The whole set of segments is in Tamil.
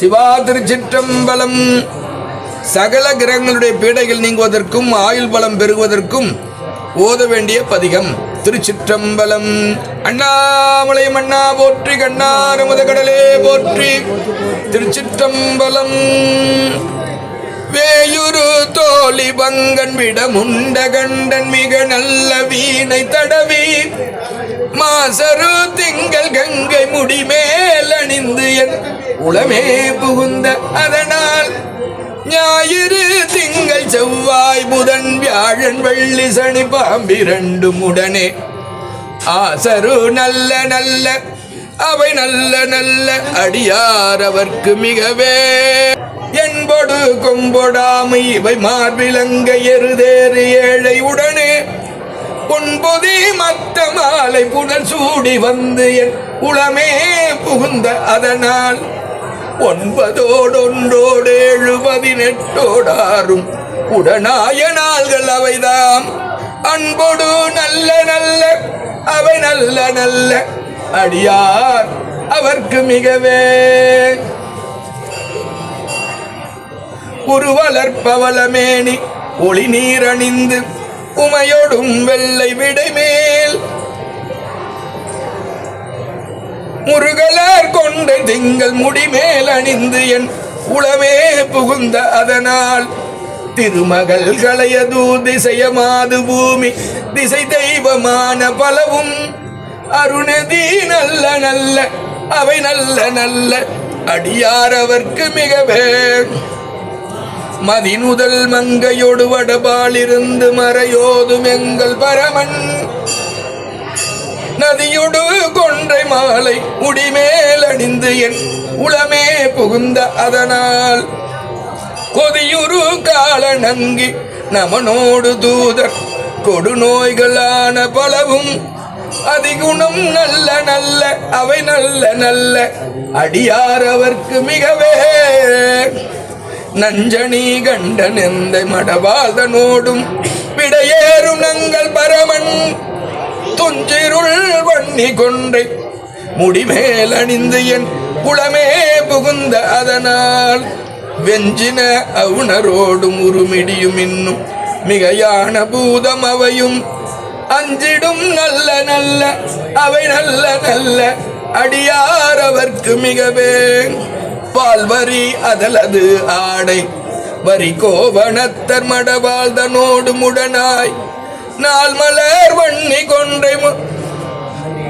சிவா திருச்சிற்றம்பலம் சகல கிரகங்களுடைய பீடைகள் நீங்குவதற்கும் ஆயுள் பலம் பெறுவதற்கும் ஓத வேண்டிய பதிகம் திருச்சிற்றம்பலம். அண்ணாமலை மண்ணா போற்றி கண்ணாறு முதகடலே போற்றி திருச்சிற்றம்பலம். வேயுரு தோழி பங்கன் விடமுண்ட கண்டன் மிக நல்ல வீணை தடவி மாசரு திங்கள் கங்கை முடிமேல் அணிந்து என் உளமே புகுந்த அதனால் ஞாயிறு திங்கள் செவ்வாய் புதன் வியாழன் வெள்ளி சனி பாம்பிரண்டும் உடனே. ஆசரு நல்ல நல்ல அவை நல்ல நல்ல அடியார் அவர்க்கு மிகவே. என்பொடு கொம்பொடாமை இவை மார்பிலங்க எருதேறு ஏழை உடனே. பொன்பொதி மத்த மாலை புனல் சூடி வந்து என் உளமே புகுந்த அதனால் ஒன்பதோடு ஏழு பதினெட்டோடாரும் உடனாய நாள்கள் அவைதாம். அன்போடு நல்ல நல்ல அவை நல்ல நல்ல அடியார் அவர்க்கு மிகவே. உருவலற்பவளமேனி ஒளி நீரணிந்து உமையோடும் வெள்ளை விடைமேல் முருகலார் கொண்ட திங்கள் முடிமேல் அணிந்து என் உளவே புகுந்த அதனால் திருமகள் களையது திசையமாது பூமி திசை தெய்வமான பலவும் அருணதி நல்ல நல்ல அவை நல்ல நல்ல அடியார் அவர்க்கு மிகவே. மதினுதல் மங்கையொடு வடபாலிருந்து மறையோதும் எங்கள் பரமன். நதியுடு கொன்றை மாலை உடிமேல் அணிந்து என் உளமே புகுந்த அதனால். கொதியுரு கால நங்கி நமனோடு தூதர் கொடுநோய்களான பலவும். அதிகுணம் நல்ல நல்ல அவை நல்ல நல்ல அடியார் அவர்க்கு மிகவே. நஞ்சனி கண்டன் எந்த மடவாதனோடும் விடையேறும் நங்கள் பரமன். துஞ்சிருள் வண்ணி கொன்றை முடிமேல் அணிந்து என் குளமே புகுந்த அதனால் வெஞ்சின அவுணரோடும் உருமிடியும் இன்னும் மிகையான பூதம் அவையும். அஞ்சிடும் நல்ல நல்ல அவை நல்ல நல்ல அடியார் அவர்க்கு மிகவே பால்வரி அதலது ஆடை வரி கோவணத்தர் மடவாழ்தனோடு முடனாய். நாள் மலர் வண்ணி கொன்றை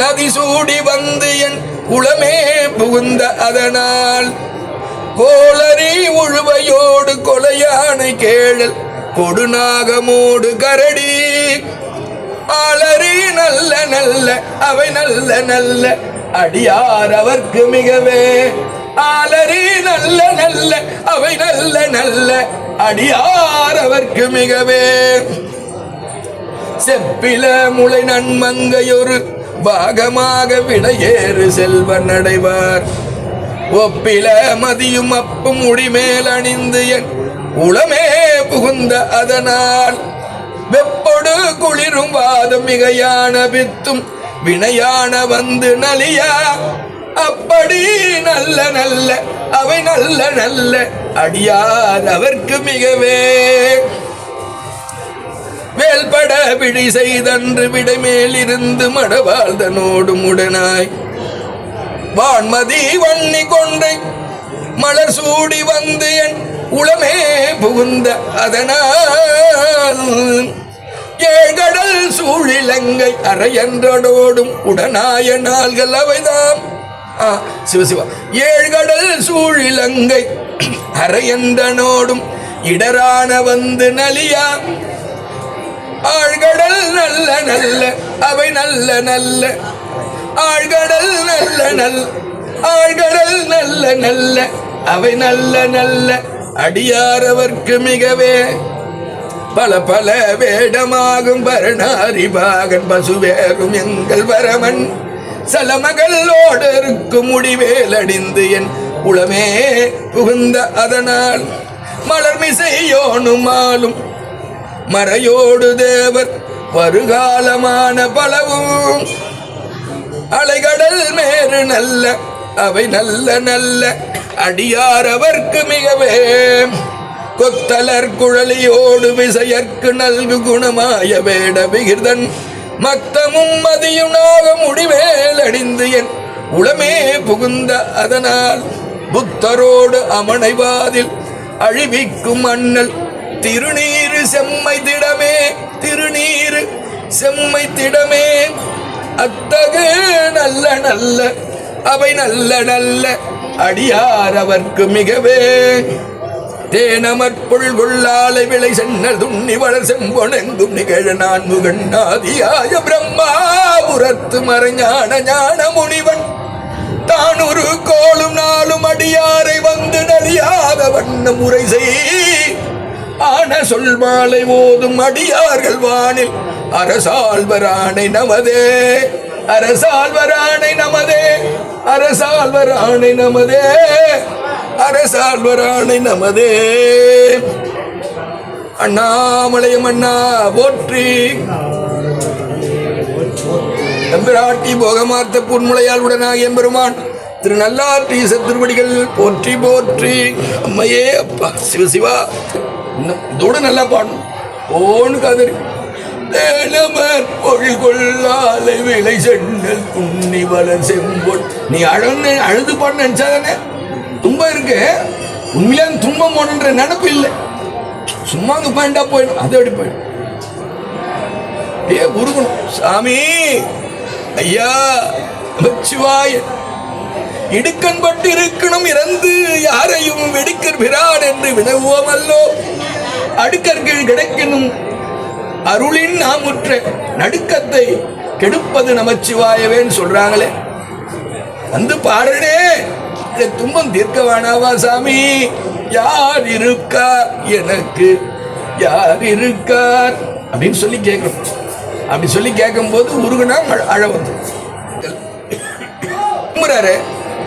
நதி சூடி வந்து என் உளமே புகுந்த அதனால். கோளறி உழுவையோடு கொலையானை கேழல் கொடுநாகமோடு கரடி. ஆளறி நல்ல நல்ல அவை நல்ல நல்ல அடியார் அவர்க்கு மிகவே. ஆளறி நல்ல நல்ல அவை நல்ல நல்ல அடியார் அவர்க்கு மிகவே. செப்பில முளை நன்மங்கையொரு பாகமாக விடையேறு செல்வன் அடைவார். ஒப்பில மதியும் அப்பும் முடிமேல் அணிந்து என் உளமே புகுந்த அதனால். வெப்பொடு குளிரும் வாதம் மிகையான பித்தும் வினையான வந்து நலியா. அப்படி நல்ல நல்ல அவை நல்ல நல்ல அடியார் அவர்க்கு மிகவே. வேல்பட விழி செய்தன்று விடைமேலிருந்து மடவாழ்தனோடு முடனாய். வான்மதி வன்னி கொன்றை மலர் சூடி வந்து என் உளமே புகுந்த அதனால். ஏழ்கடல் சூழிலங்கை அரையன்றடோடும் உடனாய நாள்கள் அவைதாம். சிவசிவா ஏழ்கடல் சூழிலங்கை அரையன்றனோடும் இடரான வந்து நலியா ஆழ்கடல் நல்ல நல்ல அவை நல்ல நல்ல. ஆழ்கடல் நல்ல நல்ல ஆழ்கடல் நல்ல நல்ல அவை நல்ல நல்ல. அடியாரவர்க்கு மிகவே பல பல வேடமாகும் பரணாரிபாகன் பசுவேறும் எங்கள் வரமன். சலமகளோடு இருக்கும் முடிவேல் அடிந்து என் உளமே புகுந்த அதனால் மலர்மிசையோனும் ஆளும் மறையோடு தேவர் வருகாலமான பலவும். அலைகடல் மேறு நல்ல அவை நல்ல நல்ல அடியார் அவர்க்கு மிகவே. கொத்தலர் குழலியோடு விசையற்கு நல்கு குணமாய வேட விகிர்தன். மத்தமும் மதியுனாக முடிவேல் அணிந்து என் உளமே புகுந்த அதனால். புத்தரோடு அமனைவாதில் அழிவிக்கும் அண்ணல் திருநீரு செம்மை திடமே திருநீரு செம்மை திடமே. அத்தகு நல்ல நல்ல அவை நல்ல நல்ல அடியார் அவர்க்கு மிகவே. தேனமற்பொருள் கொள்ளாலை விளை சென்னல் துண்ணி வளர் செம்பொனெங்கும் நிகழ நான் கண்ணாதியாய பிரம்மாபுரத்து மறைஞான ஞான முனிவன் தான் ஒரு கோளும் நாளும் அடியாரை வந்து நடியாத வண்ண முறை செய். ஆன சொல் மாலை ஓதும் அடியார்கள் வானில். அரசால்வரானை நமதே. அரசால்வரானை நமதே. அரசால்வரானை நமதே. அரசால்வரானை நமதே. அண்ணாமலையம் அண்ணா போற்றி. எம்பிராட்டி போகமார்த்த புன்முளையால் உடனாக எம்பெருமான் திரு நல்லாற்றி திருவடிகள் போற்றி போற்றி. அம்மையே அப்பா சிவசிவா. இதோட நல்லா பாடணும். ஓன்னு காதறி. தேனமர் பொழில் கொள்ளாலை விளை சென்னல் புண்ணி வளர் செம்பொன் நீ அழன்னு அழுது பாட நினைச்சாதானே? துன்பம் இருக்கு. உண்மையிலே துன்பம் போனன்ற நினப்பு இல்லை. சும்மா அங்கே பாயிண்டா போயிடும். அது அப்படி போயிடும். ஏ உருகணும். சாமி ஐயா நமச்சிவாய. இடுக்கண்பட்டு இருக்கணும் இறந்து யாரையும் வெடிக்கர் பிரான் என்று வினவுவோமல்லோ? அடுக்கர்கள் கிடைக்கணும் அருளின் நாமுற்ற நடுக்கத்தை கெடுப்பது நமச்சிவாயவேன்னு சொல்றாங்களே. வந்து பாருடே இந்த துன்பம் தீர்க்க வேணாவா சாமி? யார் இருக்கா எனக்கு? யார் இருக்கார் அப்படின்னு சொல்லி கேட்கணும் அப்படி சொல்லி கேட்கும்போது உருகுனா அழ- அழ வந்து. தும்முறாரு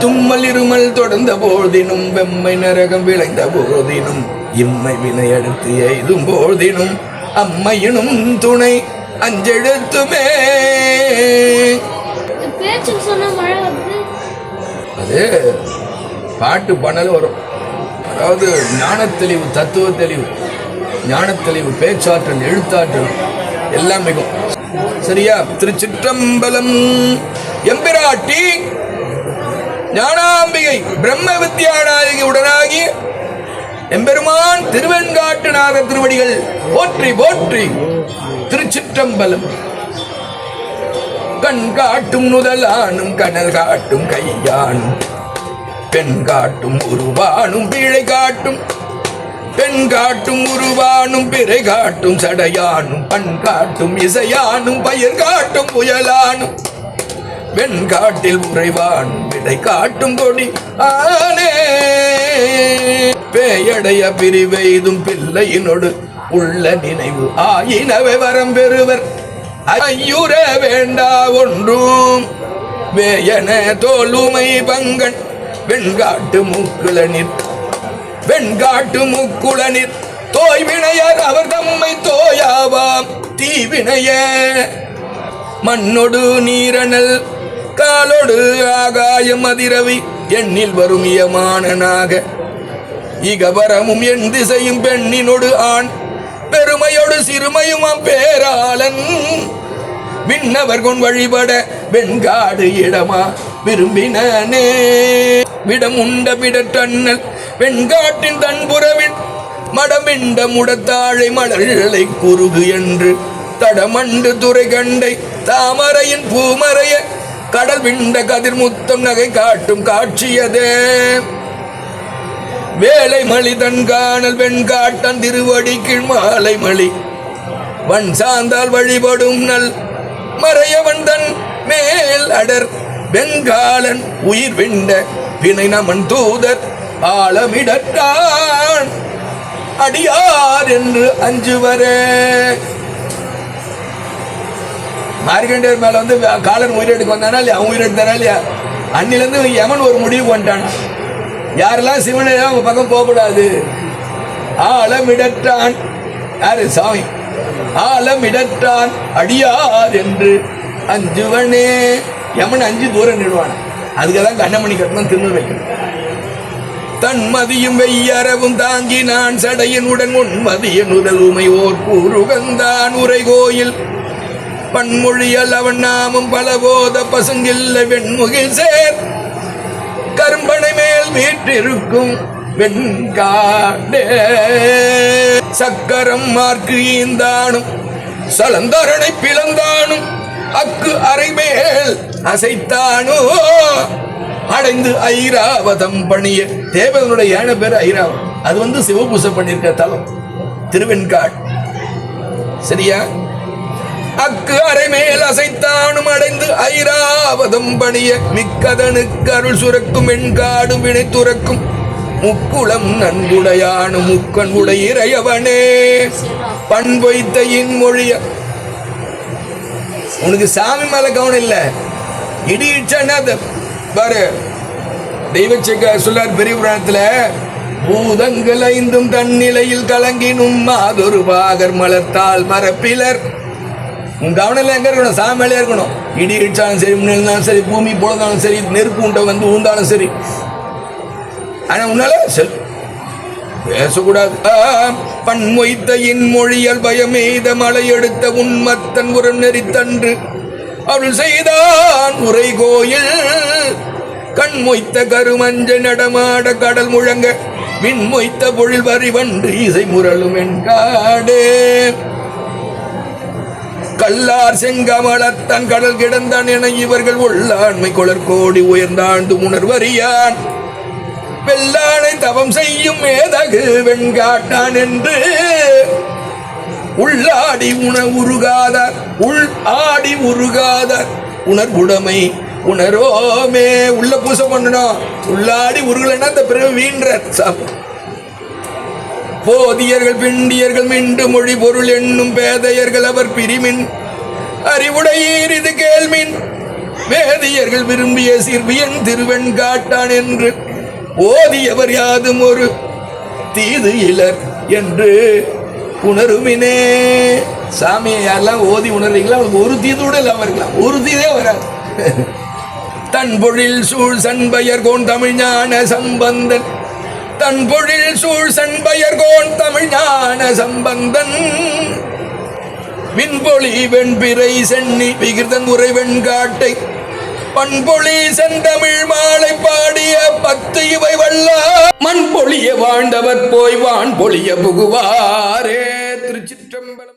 தும்மல் இருமல் தொடர்ந்த போதினும் வெம்மை நரகம் விளைந்த போதினும் இம்மை வினை அடுத்து எய்தும் போதினும் அம்மையினும் துணை அஞ்செழுத்துமே அது பாட்டு பண்ணல வரும். அதாவது ஞானத்தெளிவு தத்துவ தெளிவு ஞானத்தெளிவு பேச்சாற்றல் எழுத்தாற்றல் எல்லாம் மிகும் சரியா? திருச்சிற்றம்பலம் எம்பிராட்டி ஞானாம்பிகை பிரம்ம வித்யாநாயகி உடனாகி எம்பெருமான் திருவெண்காட்டுநாத திருவடிகள் போற்றி போற்றி திருச்சிற்றம்பலம். கண் காட்டும் நுதலானும் கனல் காட்டும் கையானும் பெண் காட்டும் உருவானும் பிழை காட்டும் பெண் காட்டும் உருவானும் பிறை காட்டும் சடையானும் பண் காட்டும் இசையானும் பயிர் காட்டும் புயலானும் வெண்காட்டில் உறைவானும் இதை காட்டும் கொடி ஆனே. பேயடைய பிரிவெய்தும் பிள்ளையினோடு உள்ள நினைவு ஆயினவை வரம் பெறுவர். ஐயுற வேண்டா ஒன்றும். வேயன தோலுமை பங்கன். வெண்காட்டு மூக்குளனிர் வெண்காட்டு மூக்குளனிர் தோய்வினையர் அவர் தம்மை தோயாவாம். தீவினைய மண்ணொடு நீரணல் காலோடு ஆகாயம் அதிரவி எண்ணில் வரும் இயமானனாக. இகபரமும் என் திசையும் பெண்ணினொடு ஆண் பெருமையோடு சிறுமையுமாம் பேராளன். விண்ணவர் கொண் வழிபட வெண்காடு இடமா விரும்பினே விடம் உண்ட விடற்றண்ணல் வெண்காட்டின் தன்புறவின் மடமிண்ட முடத்தாழை மலர்களை குறுகு என்று தடமண்டு துறை கண்டை தாமரையின் பூமறைய கடல் விண்ட கதிர்முத்தம் நகை காட்டும் காட்சியதே. வேலை மலி தன் காணல் வெண்காட்டன் திருவடி கீழ் மாலை மலி. வன் சார்ந்தால் வழிபடும் நல் மறையவன் தன் மேல் அடர். வெண்காலன் உயிர் விண்ட வினை நமன் தூதர் ஆழமிடட்டான் அடியார் என்று அஞ்சுவரே. மார்க்கண்டேயர் மேல வந்து காலன் உயிரெடுக்க வந்தானா இல்லையா? அவன் உயிரெடுத்தானா இல்லையா? அன்னிலேருந்து யமன் ஒரு முடிவு பண்ணிட்டான்? யாரெல்லாம் சிவனை அவங்க பக்கம் போகக்கூடாது? ஆழமிடற்றான். யாரு? சாமி. ஆழமிடற்றான். அடியார் என்று அஞ்சுவனே. யமன் அஞ்சு தூரம் நிடுவான் அதுக்கு தான் கண்ணமணி கட்டணம் தின்னு வைக்கணும். தன்மதியும் வெய்யறவும் தாங்கி நான் சடையின் சடையனுடன் உன்மதியன் உடல் உமையோர் ஓர் கூறுகந்தான் உரை கோயில் பன்மொழியல் அவன் நாமும் பலபோத பசுங்கில்ல வெண்முகில் சேர். கரும்பனை மேல் வீற்றிருக்கும் வெண்காடே. சக்கரம் மார்க்கு ஈந்தானும் சலந்தரனை பிளந்தானும் அக்கு அரைமேல் அசைத்தானோ. அடைந்து ஐராவதம் பணிய தேவதனுடைய ஏழு பேர் ஐராவதம். அது வந்து சிவபூசை பண்ணியிருக்க தலம் திருவெண்காட். சரியா? அக்கு அரைமேல் அசைத்தானும் அடைந்து ஐராவதம் பணிய மிக்கதனுக்கு அருள் சுரக்கும் எண்காடும் வினை துறக்கும். முக்குளம் நன்குடையானு முக்கன் உடையிறையவனே. பண்பொய்த்த இன்மொழிய. உனக்கு சாமி மேல கவனம் இல்ல. இடி இடிச்சான்னா பாரு. தெய்வ சொல்லார் பெரிய புராணத்துல பூதங்கள் ஐந்தும் தன்னிலையில் கலங்கினும் மாதொரு பாகர் மலத்தால் மரப்பிலர். உன் கவனம் எங்கே இருக்கணும்? சாமி மேலேயே இருக்கணும். இடி இடிச்சாலும் சரி முன்னாலும் சரி பூமி பொழுதாலும் சரி நெருப்பு உண்டை வந்து ஊந்தாலும் சரி. ஆனால் உன்னால செல் பேசக்கூடாது. ஆ, பன்மொய்த்த இன்மொழியல் பயமெய்த மலை எடுத்த உன்மத்தன் உரம் நெறித்தன்று. அவள் செய்தான் உரை கோயில். கண் மொய்த்த கருமஞ்ச நடமாட கடல் முழங்க. மின் மொய்த்த பொழில் வரிவன்று இசை முரளும் என்காடே கல்லார் செங்கமலத்தன் கடல் கிடந்தான் என இவர்கள் உள்ளாண்மை கொளர் கோடி உயர்ந்தாண்டு உணர்வறியான். வெள்ளானை தவம் செய்யும் மேதகு வெண்காட்டான் என்று உள்ளாடி உண உருகாத உள் ஆடி உருகாத உணர்வுடைமை உணரோமே. உள்ள பூசம் பண்ணணும் உள்ளாடி உருகலைன்னா அந்த பிறகு வீண்ற சாப்பிடும் போதியர்கள் பிண்டியர்கள் மிண்டு மொழி பொருள் என்னும் பேதையர்கள் அவர் பிரிமின். அறிவுடையீர் இது கேள்மின். வேதியர்கள் விரும்பிய சிற்பியன் திருவெண் காட்டான் என்று. ஓதியவர் யாதும் ஒரு தீது இலர் என்று உணருமினே. சாமியை யாரெல்லாம் ஓதி உணர்றீங்களா அவருக்கு ஒரு தீது கூட இல்லாம இருக்கலாம் ஒரு தீதே வராது. தன் பொழில் சூழ் சண்பயர் கோன் தமிழ்ஞான சம்பந்தன். தன் பொழில் சூழ் சண்பயர் தமிழ் ஞான சம்பந்தன். விண்பொழி வெண்பிறை சென்னி விகிருதன் உரை வெண்காட்டை பண்பொழி செந்தமிழ் மாலை பாடிய பத்து இவை வல்லா. மண் பொழிய வாழ்ந்தவர் போய் வான் பொழிய புகுவாரே. திருச்சிற்றம்பலம்